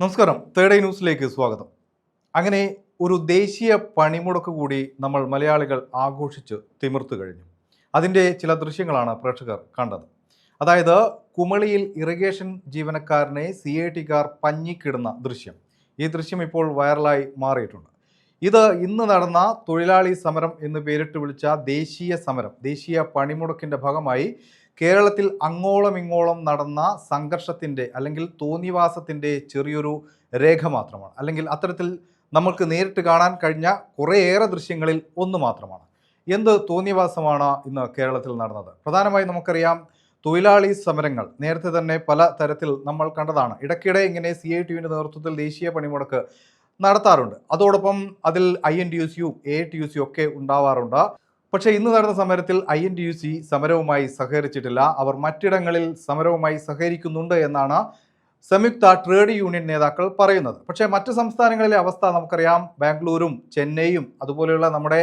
നമസ്കാരം. Third eye ന്യൂസിലേക്ക് സ്വാഗതം. അങ്ങനെ ഒരു ദേശീയ പണിമുടക്ക് കൂടി നമ്മൾ മലയാളികൾ ആഘോഷിച്ച് തിമിർത്തു കഴിഞ്ഞു. അതിന്റെ ചില ദൃശ്യങ്ങളാണ് പ്രേക്ഷകർ കണ്ടത്. അതായത് കുമളിയിൽ ഇറിഗേഷൻ ജീവനക്കാരനെ സി ഐ ടിക്കാർ പഞ്ഞിക്കിടുന്ന ദൃശ്യം. ഈ ദൃശ്യം ഇപ്പോൾ വൈറലായി മാറിയിട്ടുണ്ട്. ഇത് ഇന്ന് നടന്ന തൊഴിലാളി സമരം എന്ന് പേരിട്ട് വിളിച്ച ദേശീയ സമരം ദേശീയ പണിമുടക്കിന്റെ ഭാഗമായി കേരളത്തിൽ അങ്ങോളം ഇങ്ങോളം നടന്ന സംഘർഷത്തിന്റെ അല്ലെങ്കിൽ തോന്നിവാസത്തിന്റെ ചെറിയൊരു രേഖ മാത്രമാണ്. അല്ലെങ്കിൽ അത്തരത്തിൽ നമുക്ക് നേരിട്ട് കാണാൻ കഴിഞ്ഞ കുറേയേറെ ദൃശ്യങ്ങളിൽ ഒന്ന് മാത്രമാണ്. എന്ത് തോന്നിവാസമാണ് ഇന്ന് കേരളത്തിൽ നടന്നത്? പ്രധാനമായും നമുക്കറിയാം തൊഴിലാളി സമരങ്ങൾ നേരത്തെ തന്നെ പല തരത്തിൽ നമ്മൾ കണ്ടതാണ്. ഇടയ്ക്കിടെ ഇങ്ങനെ സി ഐ ടിയുവിന്റെ നേതൃത്വത്തിൽ ദേശീയ പണിമുടക്ക് നടത്താറുണ്ട്. അതോടൊപ്പം അതിൽ ഐ എൻ ടി യു സിയും എ ടി യു സിയും ഒക്കെ ഉണ്ടാവാറുണ്ട്. പക്ഷേ ഇന്ന് നടന്ന സമരത്തിൽ I N T U C സമരവുമായി സഹകരിച്ചിട്ടില്ല. അവർ മറ്റിടങ്ങളിൽ സമരവുമായി സഹകരിക്കുന്നുണ്ട് എന്നാണ് സംയുക്ത ട്രേഡ് യൂണിയൻ നേതാക്കൾ പറയുന്നത്. പക്ഷേ മറ്റ് സംസ്ഥാനങ്ങളിലെ അവസ്ഥ നമുക്കറിയാം. ബാംഗ്ലൂരും ചെന്നൈയും അതുപോലെയുള്ള നമ്മുടെ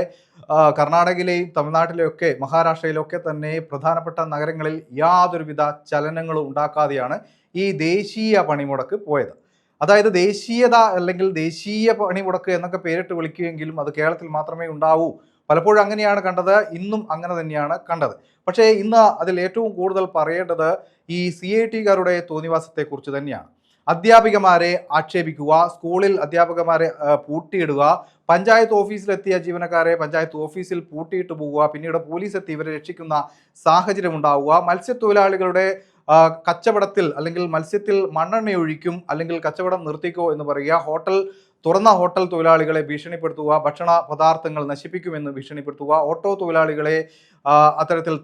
കർണാടകയിലെയും തമിഴ്നാട്ടിലെയൊക്കെ മഹാരാഷ്ട്രയിലൊക്കെ തന്നെ പ്രധാനപ്പെട്ട നഗരങ്ങളിൽ യാതൊരുവിധ ചലനങ്ങളും ഉണ്ടാക്കാതെയാണ് ഈ ദേശീയ പണിമുടക്ക് പോയത്. അതായത് ദേശീയത അല്ലെങ്കിൽ ദേശീയ പണിമുടക്ക് എന്നൊക്കെ പേരിട്ട് വിളിക്കുമെങ്കിലും അത് കേരളത്തിൽ മാത്രമേ ഉണ്ടാവൂ. പലപ്പോഴും അങ്ങനെയാണ് കണ്ടത് ഇന്നും അങ്ങനെ തന്നെയാണ് കണ്ടത്. പക്ഷേ ഇന്ന് അതിൽ ഏറ്റവും കൂടുതൽ പറയേണ്ടത് ഈ സി ഐ ടിക്കാരുടെ തോന്നിവാസത്തെക്കുറിച്ച് തന്നെയാണ്. അധ്യാപികമാരെ ആക്ഷേപിക്കുക സ്കൂളിൽ അധ്യാപകമാരെ പൂട്ടിയിടുക പഞ്ചായത്ത് ഓഫീസിലെത്തിയ ജീവനക്കാരെ പഞ്ചായത്ത് ഓഫീസിൽ പൂട്ടിയിട്ട് പോവുക പിന്നീട് പോലീസ് എത്തി ഇവരെ രക്ഷിക്കുന്ന സാഹചര്യം ഉണ്ടാവുക. മത്സ്യത്തൊഴിലാളികളുടെ കച്ചവടത്തിൽ അല്ലെങ്കിൽ മത്സ്യത്തിൽ മണ്ണെണ്ണ ഒഴിക്കും അല്ലെങ്കിൽ കച്ചവടം നിർത്തിക്കോ എന്ന് പറയുക ഹോട്ടൽ തുറന്ന ഹോട്ടൽ തൊഴിലാളികളെ ഭീഷണിപ്പെടുത്തുക ഭക്ഷണ പദാർത്ഥങ്ങൾ നശിപ്പിക്കുമെന്ന് ഭീഷണിപ്പെടുത്തുക ഓട്ടോ തൊഴിലാളികളെ അത്തരത്തിൽ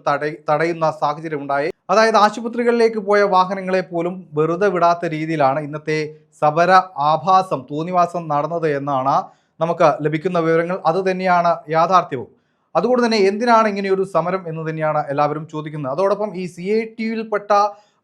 തടയുന്ന സാഹചര്യം ഉണ്ടായി അതായത് ആശുപത്രികളിലേക്ക് പോയ വാഹനങ്ങളെ പോലും വെറുതെ വിടാത്ത രീതിയിലാണ് ഇന്നത്തെ സബര ആഭാസം തോന്നിവാസം നടന്നത് എന്നാണ് നമുക്ക് ലഭിക്കുന്ന വിവരങ്ങൾ. അത് തന്നെയാണ് യാഥാർത്ഥ്യവും. അതുകൊണ്ട് തന്നെ എന്തിനാണ് ഇങ്ങനെയൊരു സമരം എന്ന് തന്നെയാണ് എല്ലാവരും ചോദിക്കുന്നത്. അതോടൊപ്പം ഈ സി ഐ ടിയിൽപ്പെട്ട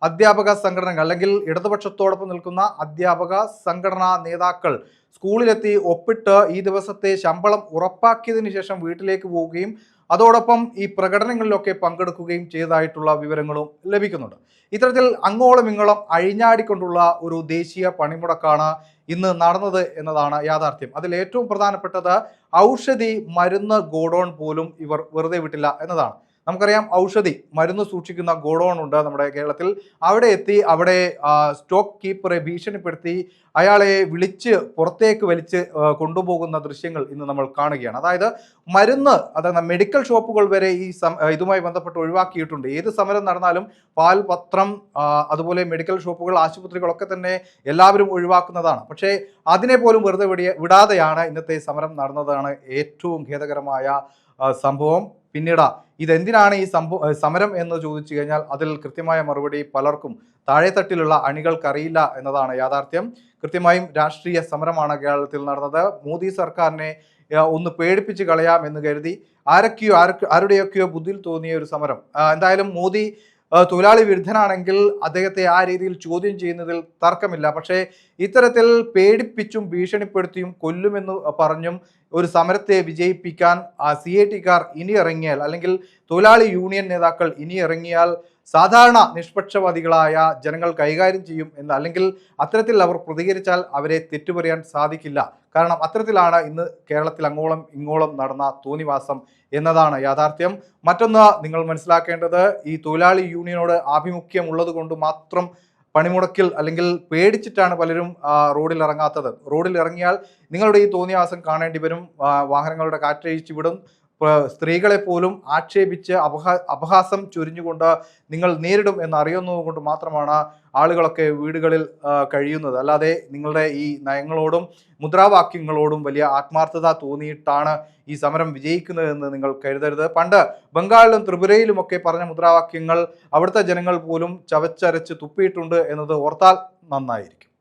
അധ്യാപക സംഘടനകൾ അല്ലെങ്കിൽ ഇടതുപക്ഷത്തോടൊപ്പം നിൽക്കുന്ന അധ്യാപക സംഘടനാ നേതാക്കൾ സ്കൂളിലെത്തി ഒപ്പിട്ട് ഈ ദിവസത്തെ ശമ്പളം ഉറപ്പാക്കിയതിനു ശേഷം വീട്ടിലേക്ക് പോവുകയും അതോടൊപ്പം ഈ പ്രകടനങ്ങളിലൊക്കെ പങ്കെടുക്കുകയും ചെയ്തതായിട്ടുള്ള വിവരങ്ങളും ലഭിക്കുന്നുണ്ട്. ഇത്തരത്തിൽ അങ്ങോളം ഇങ്ങോളം അഴിഞ്ഞാടിക്കൊണ്ടുള്ള ഒരു ദേശീയ പണിമുടക്കാണ് ഇന്ന് നടന്നത് എന്നതാണ് യാഥാർത്ഥ്യം. അതിൽ ഏറ്റവും പ്രധാനപ്പെട്ടത് ഔഷധി മരുന്ന് ഗോഡൗൺ പോലും ഇവർ വെറുതെ വിട്ടില്ല എന്നതാണ്. നമുക്കറിയാം ഔഷധി മരുന്ന് സൂക്ഷിക്കുന്ന ഗോഡൗൺ ഉണ്ട് നമ്മുടെ കേരളത്തിൽ. അവിടെ എത്തി അവിടെ സ്റ്റോക്ക് കീപ്പറെ ഭീഷണിപ്പെടുത്തി അയാളെ വിളിച്ച് പുറത്തേക്ക് വലിച്ച് കൊണ്ടുപോകുന്ന ദൃശ്യങ്ങൾ ഇന്ന് നമ്മൾ കാണുകയാണ്. അതായത് മരുന്ന് അതായത് മെഡിക്കൽ ഷോപ്പുകൾ വരെ ഈ ഇതുമായി ബന്ധപ്പെട്ട് ഒഴിവാക്കിയിട്ടുണ്ട്. ഏത് സമരം നടന്നാലും പാൽ പത്രം അതുപോലെ മെഡിക്കൽ ഷോപ്പുകൾ ആശുപത്രികളൊക്കെ തന്നെ എല്ലാവരും ഒഴിവാക്കുന്നതാണ്. പക്ഷേ അതിനെ പോലും വെറുതെ വിടാതെയാണ് ഇന്നത്തെ സമരം നടന്നതാണ് ഏറ്റവും ഖേദകരമായ സംഭവം പിന്നീട്. ഇതെന്തിനാണ് ഈ സമരം എന്ന് ചോദിച്ചു കഴിഞ്ഞാൽ അതിൽ കൃത്യമായ മറുപടി പലർക്കും താഴെത്തട്ടിലുള്ള അണികൾക്കറിയില്ല എന്നതാണ് യാഥാർത്ഥ്യം. കൃത്യമായും രാഷ്ട്രീയ സമരമാണ് കേരളത്തിൽ നടന്നത്. മോദി സർക്കാരിനെ ഒന്ന് പേടിപ്പിച്ച് കളയാം എന്ന് കരുതി ആരൊക്കെയോ ആരൊക്കെ ആരുടെയൊക്കെയോ ബുദ്ധിയിൽ തോന്നിയ ഒരു സമരം. എന്തായാലും മോദി തൊഴിലാളി വിരുദ്ധനാണെങ്കിൽ അദ്ദേഹത്തെ ആ രീതിയിൽ ചോദ്യം ചെയ്യുന്നതിൽ തർക്കമില്ല. പക്ഷേ ഇത്തരത്തിൽ പേടിപ്പിച്ചും ഭീഷണിപ്പെടുത്തിയും കൊല്ലുമെന്ന് പറഞ്ഞും ഒരു സമരത്തെ വിജയിപ്പിക്കാൻ ആ സി ഐ ടിക്കാർ ഇനി ഇറങ്ങിയാൽ അല്ലെങ്കിൽ തൊഴിലാളി യൂണിയൻ നേതാക്കൾ ഇനി ഇറങ്ങിയാൽ സാധാരണ നിഷ്പക്ഷവാദികളായ ജനങ്ങൾ കൈകാര്യം ചെയ്യും എന്ന് അല്ലെങ്കിൽ അത്തരത്തിൽ അവർ പ്രതികരിച്ചാൽ അവരെ തെറ്റുപറയാൻ സാധിക്കില്ല. കാരണം അത്തരത്തിലാണ് ഇന്ന് കേരളത്തിൽ അങ്ങോളം ഇങ്ങോളം നടന്ന തോന്നിവാസം എന്നതാണ് യാഥാർത്ഥ്യം. മറ്റൊന്ന് നിങ്ങൾ മനസ്സിലാക്കേണ്ടത് ഈ തൊഴിലാളി യൂണിയനോട് ആഭിമുഖ്യം ഉള്ളത് കൊണ്ട് മാത്രം പണിമുടക്കിൽ അല്ലെങ്കിൽ പേടിച്ചിട്ടാണ് പലരും റോഡിൽ ഇറങ്ങാത്തത് റോഡിൽ ഇറങ്ങിയാൽ നിങ്ങളുടെ ഈ തോന്നിയാസം കാണേണ്ടി വരും വാഹനങ്ങളുടെ കാറ്റഴിച്ചു വിടും. സ്ത്രീകളെ പോലും ആക്ഷേപിച്ച് അപഹാ അപഹാസം ചൊരിഞ്ഞുകൊണ്ട് നിങ്ങൾ നേരിടും എന്ന് അറിയുന്നത് കൊണ്ട് മാത്രമാണ് ആളുകളൊക്കെ വീടുകളിൽ കഴിയുന്നത്. അല്ലാതെ നിങ്ങളുടെ ഈ നയങ്ങളോടും മുദ്രാവാക്യങ്ങളോടും വലിയ ആത്മാർത്ഥത തോന്നിയിട്ടാണ് ഈ സമരം വിജയിക്കുന്നതെന്ന് നിങ്ങൾ കരുതരുത്. പണ്ട് ബംഗാളിലും ത്രിപുരയിലുമൊക്കെ പറഞ്ഞ മുദ്രാവാക്യങ്ങൾ അവിടുത്തെ ജനങ്ങൾ പോലും ചവച്ചരച്ച് തുപ്പിയിട്ടുണ്ട് എന്നത് ഓർത്താൽ നന്നായിരിക്കും.